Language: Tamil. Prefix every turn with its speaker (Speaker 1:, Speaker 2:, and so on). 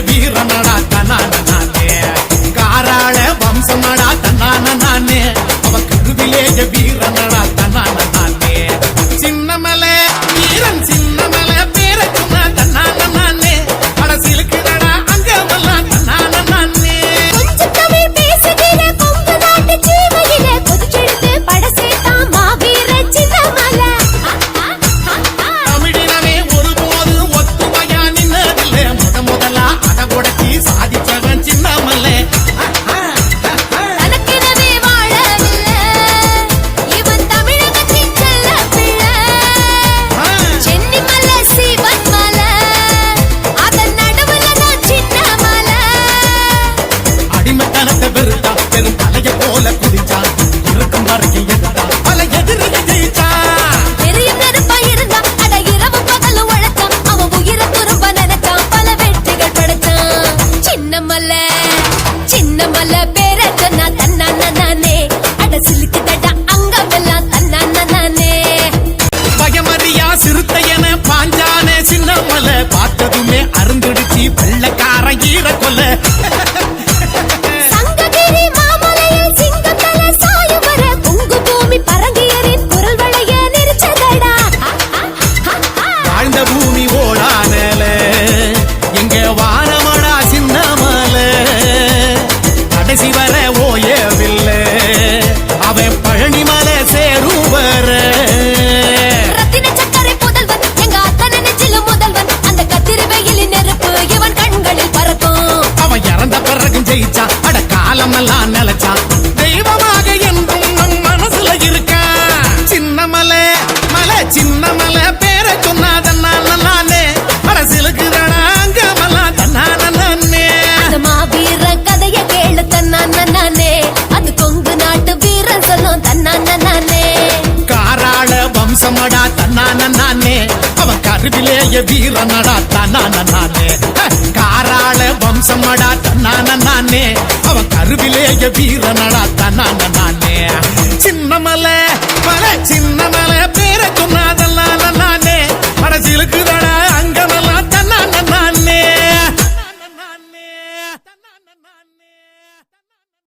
Speaker 1: வீரனடா
Speaker 2: தனான இந்த பூமி
Speaker 1: ஓடானல எங்க வானமடா சின்னமல கடைசி வர ஓயவில்லை. அவன் பழனி மலை சேரும் வர. அவன் இறந்த பிறகு ஜெயிச்சான் அட காலமெல்லாம் நிலைச்சான் தெய்வமாக என்றும் மனசுல இருக்க. சின்னமலை மலை சின்னமலை பேரை சொன்னார் வீரனடா தன்னா நானே அவன் கருவிலேய வீரனடா தன்னா நானே காராள வம்சமடா தன்னா நானே அவன் கருவிலேய வீரனடா தன்னா நானே சின்னமலை மலை